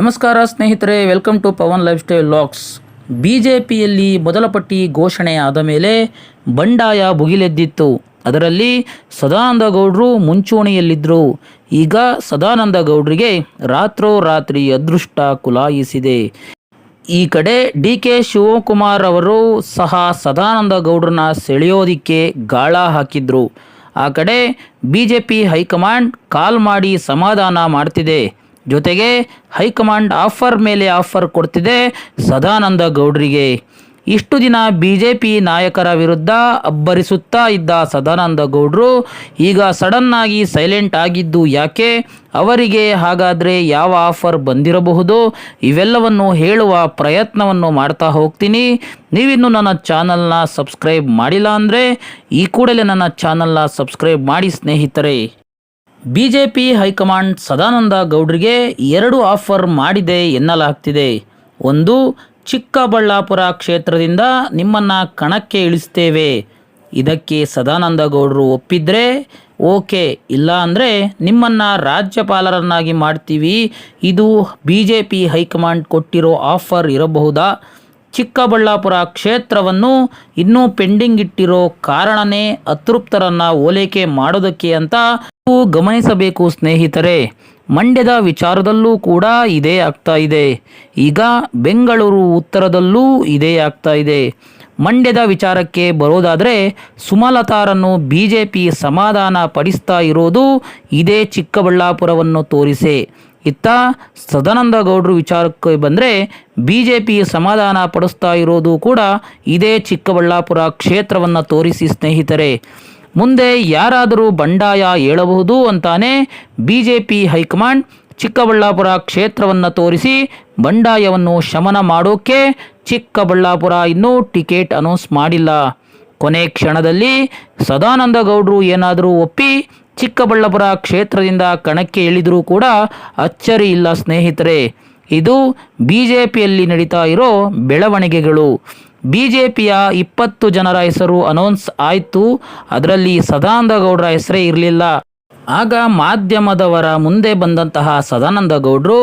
ನಮಸ್ಕಾರ ಸ್ನೇಹಿತರೆ welcome to Pavan lifestyle ಲಾಕ್ಸ್ ಬಿ ಜೆ ಪಿಯಲ್ಲಿ ಮೊದಲ ಪಟ್ಟಿ ಘೋಷಣೆ ಆದ ಮೇಲೆ ಬಂಡಾಯ ಭುಗಿಲೆದ್ದಿತ್ತು. ಅದರಲ್ಲಿ ಸದಾನಂದ ಗೌಡರು ಮುಂಚೂಣಿಯಲ್ಲಿದ್ದರು ಈಗ ಸದಾನಂದ ಗೌಡರಿಗೆ ರಾತ್ರೋರಾತ್ರಿ ಅದೃಷ್ಟ ಕುಲಾಯಿಸಿದೆ. ಈ ಕಡೆ ಡಿ ಕೆ ಶಿವಕುಮಾರ್ ಅವರು ಸಹ ಸದಾನಂದ ಗೌಡ್ರನ್ನ ಸೆಳೆಯೋದಿಕ್ಕೆ ಗಾಳ ಹಾಕಿದ್ರು. ಆ ಕಡೆ B J P high command call ಮಾಡಿ ಸಮಾಧಾನ ಮಾಡ್ತಿದೆ. ಜೊತೆಗೆ ಹೈಕಮಾಂಡ್ ಆಫರ್ ಮೇಲೆ ಆಫರ್ ಕೊಡ್ತಿದೆ ಸದಾನಂದ ಗೌಡ್ರಿಗೆ. ಇಷ್ಟು ದಿನ ಬಿ ಜೆ ಪಿ ನಾಯಕರ ವಿರುದ್ಧ ಅಬ್ಬರಿಸುತ್ತಾ ಇದ್ದ ಸದಾನಂದ ಗೌಡರು ಈಗ ಸಡನ್ನಾಗಿ ಸೈಲೆಂಟ್ ಆಗಿದ್ದು ಯಾಕೆ? ಅವರಿಗೆ ಹಾಗಾದರೆ ಯಾವ ಆಫರ್ ಬಂದಿರಬಹುದು? ಇವೆಲ್ಲವನ್ನು ಹೇಳುವ ಪ್ರಯತ್ನವನ್ನು ಮಾಡ್ತಾ ಹೋಗ್ತೀನಿ. ನೀವಿನ್ನು ನನ್ನ ಚಾನಲ್ನ ಸಬ್ಸ್ಕ್ರೈಬ್ ಮಾಡಿಲ್ಲ ಅಂದರೆ ಈ ಕೂಡಲೇ ನನ್ನ ಚಾನಲ್ನ ಸಬ್ಸ್ಕ್ರೈಬ್ ಮಾಡಿ ಸ್ನೇಹಿತರೆ. B J P high command Sadananda ಗೌಡ್ರಿಗೆ ಎರಡು ಆಫರ್ ಮಾಡಿದೆ ಎನ್ನಲಾಗ್ತಿದೆ. ಒಂದು, ಚಿಕ್ಕಬಳ್ಳಾಪುರ ಕ್ಷೇತ್ರದಿಂದ ನಿಮ್ಮನ್ನು ಕಣಕ್ಕೆ ಇಳಿಸ್ತೇವೆ. ಇದಕ್ಕೆ ಸದಾನಂದ ಗೌಡರು ಒಪ್ಪಿದ್ರೆ ಓಕೆ ಇಲ್ಲ ಅಂದರೆ ನಿಮ್ಮನ್ನು ರಾಜ್ಯಪಾಲರನ್ನಾಗಿ ಮಾಡ್ತೀವಿ. ಇದು B J P high command ಕೊಟ್ಟಿರೋ ಆಫರ್ ಇರಬಹುದಾ? ಚಿಕ್ಕಬಳ್ಳಾಪುರ ಕ್ಷೇತ್ರವನ್ನು ಇನ್ನೂ ಪೆಂಡಿಂಗ್ ಇಟ್ಟಿರೋ ಕಾರಣನೇ ಅತೃಪ್ತರನ್ನು ಓಲೈಕೆ ಮಾಡೋದಕ್ಕೆ ಅಂತ ಗಮನಿಸಬೇಕು, ಸ್ನೇಹಿತರೆ. ಮಂಡ್ಯದ ವಿಚಾರದಲ್ಲೂ ಕೂಡ ಇದೇ ಆಗ್ತಾ ಇದೆ. ಈಗ ಬೆಂಗಳೂರು ಉತ್ತರದಲ್ಲೂ ಇದೇ ಆಗ್ತಾ ಇದೆ. ಮಂಡ್ಯದ ವಿಚಾರಕ್ಕೆ ಬರೋದಾದರೆ ಸುಮಲತಾರನ್ನು ಬಿ ಜೆ ಪಿ ಸಮಾಧಾನ ಪಡಿಸ್ತಾ ಇರೋದು ಇದೇ ಚಿಕ್ಕಬಳ್ಳಾಪುರವನ್ನು ತೋರಿಸೆ. ಇತ್ತ ಸದಾನಂದ ಗೌಡರು ವಿಚಾರಕ್ಕೆ ಬಂದರೆ ಬಿ ಜೆ ಪಿ ಸಮಾಧಾನ ಪಡಿಸ್ತಾ ಇರೋದು ಕೂಡ ಇದೇ ಚಿಕ್ಕಬಳ್ಳಾಪುರ ಕ್ಷೇತ್ರವನ್ನು ತೋರಿಸಿ ಸ್ನೇಹಿತರೆ. ಮುಂದೆ ಯಾರಾದರೂ ಬಂಡಾಯ ಹೇಳಬಹುದು ಅಂತಾನೆ B J P high command Chikkaballapur ಕ್ಷೇತ್ರವನ್ನು ತೋರಿಸಿ ಬಂಡಾಯವನ್ನು ಶಮನ ಮಾಡೋಕ್ಕೆ ಚಿಕ್ಕಬಳ್ಳಾಪುರ ಇನ್ನೂ ಟಿಕೆಟ್ ಅನೌನ್ಸ್ ಮಾಡಿಲ್ಲ. ಕೊನೆ ಕ್ಷಣದಲ್ಲಿ ಸದಾನಂದ ಗೌಡರು ಏನಾದರೂ ಒಪ್ಪಿ ಚಿಕ್ಕಬಳ್ಳಾಪುರ ಕ್ಷೇತ್ರದಿಂದ ಕಣಕ್ಕೆ ಇಳಿದರೂ ಕೂಡ ಅಚ್ಚರಿ ಇಲ್ಲ, ಸ್ನೇಹಿತರೆ. ಇದು ಬಿ ಜೆ ಪಿಯಲ್ಲಿ ನಡೀತಾ ಇರೋ ಬೆಳವಣಿಗೆಗಳು. ಬಿ ಜೆ ಪಿಯ ಇಪ್ಪತ್ತು ಜನರ ಹೆಸರು ಅನೌನ್ಸ್ ಆಯಿತು. ಅದರಲ್ಲಿ ಸದಾನಂದ ಗೌಡರ ಹೆಸರೇ ಇರಲಿಲ್ಲ. ಆಗ ಮಾಧ್ಯಮದವರ ಮುಂದೆ ಬಂದಂತಹ ಸದಾನಂದ ಗೌಡರು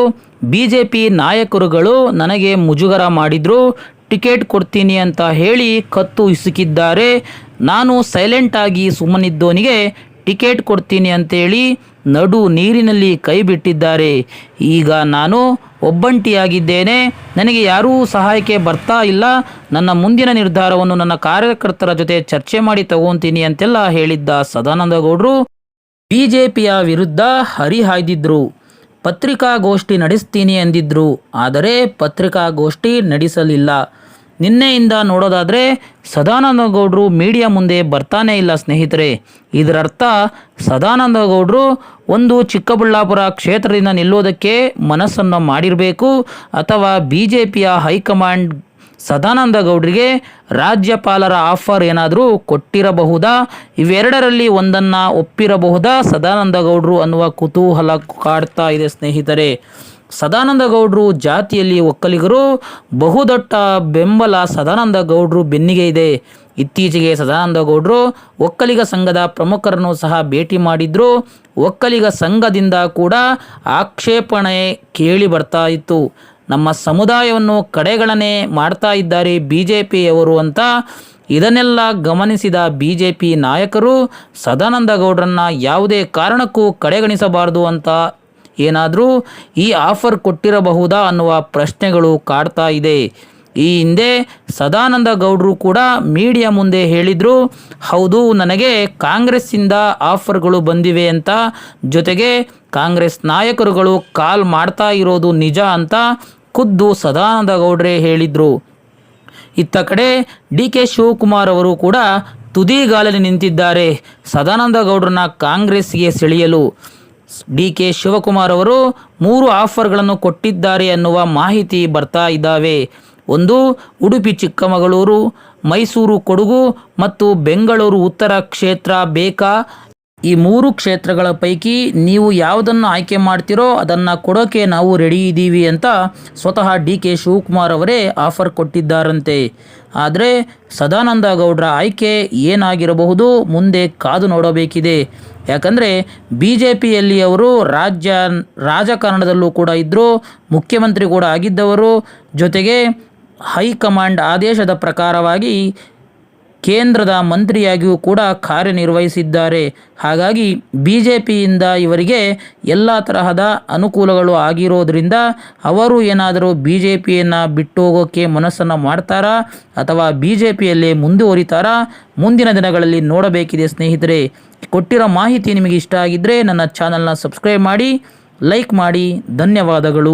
ಬಿ ಜೆ ಪಿ ನಾಯಕರುಗಳು ನನಗೆ ಮುಜುಗರ ಮಾಡಿದ್ರು, ಟಿಕೆಟ್ ಕೊಡ್ತೀನಿ ಅಂತ ಹೇಳಿ ಕತ್ತು ಇಸುಕಿದ್ದಾರೆ. ನಾನು ಸೈಲೆಂಟಾಗಿ ಸುಮ್ಮನಿದ್ದವನಿಗೆ ಟಿಕೆಟ್ ಕೊಡ್ತೀನಿ ಅಂತೇಳಿ ನಡು ನೀರಿನಲ್ಲಿ ಕೈ ಬಿಟ್ಟಿದ್ದಾರೆ. ಈಗ ನಾನು ಒಬ್ಬಂಟಿಯಾಗಿದ್ದೇನೆ. ನನಗೆ ಯಾರೂ ಸಹಾಯಕ್ಕೆ ಬರ್ತಾ ಇಲ್ಲ. ನನ್ನ ಮುಂದಿನ ನಿರ್ಧಾರವನ್ನು ನನ್ನ ಕಾರ್ಯಕರ್ತರ ಜೊತೆ ಚರ್ಚೆ ಮಾಡಿ ತಗೊಂತೀನಿ ಅಂತೆಲ್ಲ ಹೇಳಿದ್ದ ಸದಾನಂದ ಗೌಡರು ಬಿ ಜೆ ಪಿಯ ವಿರುದ್ಧ ಹರಿಹಾಯ್ದಿದ್ರು ಪತ್ರಿಕಾಗೋಷ್ಠಿ ನಡೆಸ್ತೀನಿ ಎಂದಿದ್ರು ಆದರೆ ಪತ್ರಿಕಾಗೋಷ್ಠಿ ನಡೆಸಲಿಲ್ಲ. ನಿನ್ನೆಯಿಂದ ನೋಡೋದಾದರೆ ಸದಾನಂದ ಗೌಡರು ಮೀಡಿಯಾ ಮುಂದೆ ಬರ್ತಾನೇ ಇಲ್ಲ, ಸ್ನೇಹಿತರೆ. ಇದರರ್ಥ ಸದಾನಂದ ಗೌಡರು ಒಂದು ಚಿಕ್ಕಬಳ್ಳಾಪುರ ಕ್ಷೇತ್ರದಿಂದ ನಿಲ್ಲೋದಕ್ಕೆ ಮನಸ್ಸನ್ನು ಮಾಡಿರಬೇಕು ಅಥವಾ ಬಿ ಜೆ ಪಿಯ ಹೈಕಮಾಂಡ್ ಸದಾನಂದ ಗೌಡರಿಗೆ ರಾಜ್ಯಪಾಲರ ಆಫರ್ ಏನಾದರೂ ಕೊಟ್ಟಿರಬಹುದಾ? ಇವೆರಡರಲ್ಲಿ ಒಂದನ್ನು ಒಪ್ಪಿರಬಹುದಾ ಸದಾನಂದ ಗೌಡರು ಅನ್ನುವ ಕುತೂಹಲ ಕಾಡ್ತಾ ಇದೆ, ಸ್ನೇಹಿತರೆ. ಸದಾನಂದ ಗೌಡರು ಜಾತಿಯಲ್ಲಿ ಒಕ್ಕಲಿಗರು ಬಹುದೊಡ್ಡ ಬೆಂಬಲ ಸದಾನಂದ ಗೌಡರು ಬೆನ್ನಿಗೆ ಇದೆ. ಇತ್ತೀಚೆಗೆ ಸದಾನಂದ ಗೌಡರು ಒಕ್ಕಲಿಗ ಸಂಘದ ಪ್ರಮುಖರನ್ನು ಸಹ ಭೇಟಿ ಮಾಡಿದ್ರು. ಒಕ್ಕಲಿಗ ಸಂಘದಿಂದ ಕೂಡ ಆಕ್ಷೇಪಣೆ ಕೇಳಿ ಬರ್ತಾ ಇತ್ತು. ನಮ್ಮ ಸಮುದಾಯವನ್ನು ಕಡೆಗಣನೆ ಮಾಡ್ತಾ ಇದ್ದಾರೆ ಬಿ ಜೆ ಪಿಯವರು ಅಂತ ಇದನ್ನೆಲ್ಲ ಗಮನಿಸಿದ ಬಿ ಜೆ ಪಿ ನಾಯಕರು ಸದಾನಂದ ಗೌಡರನ್ನ ಯಾವುದೇ ಕಾರಣಕ್ಕೂ ಕಡೆಗಣಿಸಬಾರದು ಅಂತ ಏನಾದರೂ ಈ ಆಫರ್ ಕೊಟ್ಟಿರಬಹುದಾ ಅನ್ನುವ ಪ್ರಶ್ನೆಗಳು ಕಾಡ್ತಾ ಇದೆ. ಈ ಹಿಂದೆ ಸದಾನಂದ ಗೌಡರು ಕೂಡ ಮೀಡಿಯಾ ಮುಂದೆ ಹೇಳಿದರು, ಹೌದು, ನನಗೆ ಕಾಂಗ್ರೆಸ್ಸಿಂದ ಆಫರ್ಗಳು ಬಂದಿವೆ ಅಂತ, ಜೊತೆಗೆ ಕಾಂಗ್ರೆಸ್ ನಾಯಕರುಗಳು ಕಾಲ್ ಮಾಡ್ತಾ ಇರೋದು ನಿಜ ಅಂತ ಖುದ್ದು ಸದಾನಂದ ಗೌಡ್ರೇ ಹೇಳಿದರು. ಇತ್ತ ಕಡೆ ಡಿ ಕೆ ಶಿವಕುಮಾರ್ ಅವರು ಕೂಡ ತುದಿಗಾಲಲ್ಲಿ ನಿಂತಿದ್ದಾರೆ, ಸದಾನಂದ ಗೌಡ್ರನ್ನ ಕಾಂಗ್ರೆಸ್ಗೆ ಸೆಳೆಯಲು. ಡಿ ಕೆ ಶಿವಕುಮಾರ್ ಅವರು ಮೂರು ಆಫರ್ಗಳನ್ನು ಕೊಟ್ಟಿದ್ದಾರೆ ಅನ್ನುವ ಮಾಹಿತಿ ಬರ್ತಾ ಇದ್ದಾವೆ. ಒಂದು, ಉಡುಪಿ, ಚಿಕ್ಕಮಗಳೂರು, ಮೈಸೂರು, ಕೊಡಗು ಮತ್ತು ಬೆಂಗಳೂರು ಉತ್ತರ ಕ್ಷೇತ್ರ ಬೇಕಾ? ಈ ಮೂರು ಕ್ಷೇತ್ರಗಳ ಪೈಕಿ ನೀವು ಯಾವುದನ್ನು ಆಯ್ಕೆ ಮಾಡ್ತೀರೋ ಅದನ್ನು ಕೊಡೋಕೆ ನಾವು ರೆಡಿ ಇದ್ದೀವಿ ಅಂತ ಸ್ವತಃ ಡಿ ಕೆ ಶಿವಕುಮಾರ್ ಅವರೇ ಆಫರ್ ಕೊಟ್ಟಿದ್ದಾರಂತೆ. ಆದರೆ ಸದಾನಂದ ಗೌಡ್ರ ಆಯ್ಕೆ ಏನಾಗಿರಬಹುದು ಮುಂದೆ ಕಾದು ನೋಡಬೇಕಿದೆ. ಯಾಕಂದರೆ ಬಿ ಜೆ ಪಿಯಲ್ಲಿ ಅವರು ರಾಜ್ಯ ರಾಜಕಾರಣದಲ್ಲೂ ಕೂಡ ಇದ್ದರು ಮುಖ್ಯಮಂತ್ರಿ ಕೂಡ ಆಗಿದ್ದವರು, ಜೊತೆಗೆ ಹೈಕಮಾಂಡ್ ಆದೇಶದ ಪ್ರಕಾರವಾಗಿ ಕೇಂದ್ರದ ಮಂತ್ರಿಯಾಗಿಯೂ ಕೂಡ ಕಾರ್ಯನಿರ್ವಹಿಸಿದ್ದಾರೆ. ಹಾಗಾಗಿ ಬಿ ಜೆ ಪಿಯಿಂದ ಇವರಿಗೆ ಎಲ್ಲ ತರಹದ ಅನುಕೂಲಗಳು ಆಗಿರೋದ್ರಿಂದ ಅವರು ಏನಾದರೂ ಬಿ ಜೆ ಪಿಯನ್ನು ಬಿಟ್ಟು ಹೋಗೋಕ್ಕೆ ಮನಸ್ಸನ್ನು ಮಾಡ್ತಾರಾ ಅಥವಾ ಬಿ ಜೆ ಪಿಯಲ್ಲೇ ಮುಂದುವರಿತಾರಾ ಮುಂದಿನ ದಿನಗಳಲ್ಲಿ ನೋಡಬೇಕಿದೆ ಸ್ನೇಹಿತರೆ. ಕೊಟ್ಟಿರೋ ಮಾಹಿತಿ ನಿಮಗೆ ಇಷ್ಟ ಆಗಿದ್ದರೆ ನನ್ನ ಚಾನಲ್ನ ಸಬ್ಸ್ಕ್ರೈಬ್ ಮಾಡಿ, ಲೈಕ್ ಮಾಡಿ, ಧನ್ಯವಾದಗಳು.